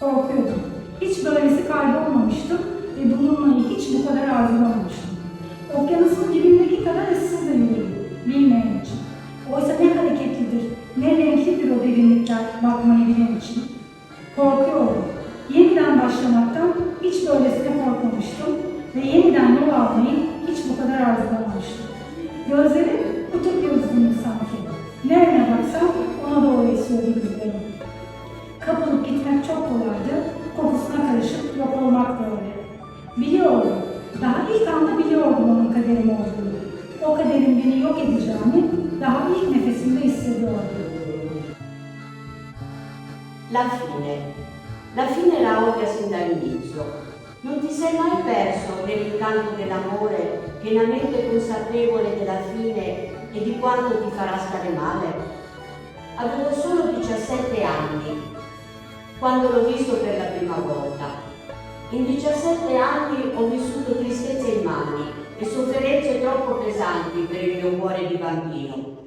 Korkuyordum. Hiç böylesi kaybolmamıştım ve bulunmayı hiç bu kadar arzulamamıştım. Okyanusun dibindeki kadar ıssız da yürüdüm, bilmeyen için. Oysa ne hareketlidir, ne renklidir o derinlikler bakmayı bilen için. Korkuyordum. Yeniden başlamaktan hiç böylesine korkmamıştım ve yeniden yol almayı hiç bu kadar arzulamamıştım. Gözlerim kutup yıldızıydı sanki. Nereye baksam ona doğru esiyordu gözlerim. Kapılıp gitmek çok kolaydı, kokusuna karışıp yok olmak da öyle. Biliyordum, daha ilk anda biliyordum onun kaderim olduğunu. O kaderin beni yok edeceğini daha ilk nefesimde hissediyordum. La fine. La fine era ovvia sin dall'inizio. Non ti sei mai perso nell'incanto dell'amore, pienamente consapevole della fine e di quanto ti farà stare male? Avevo solo 17 anni quando l'ho visto per la prima volta. In 17 anni ho vissuto tristezze immani e sofferenze troppo pesanti per il mio cuore di bambino.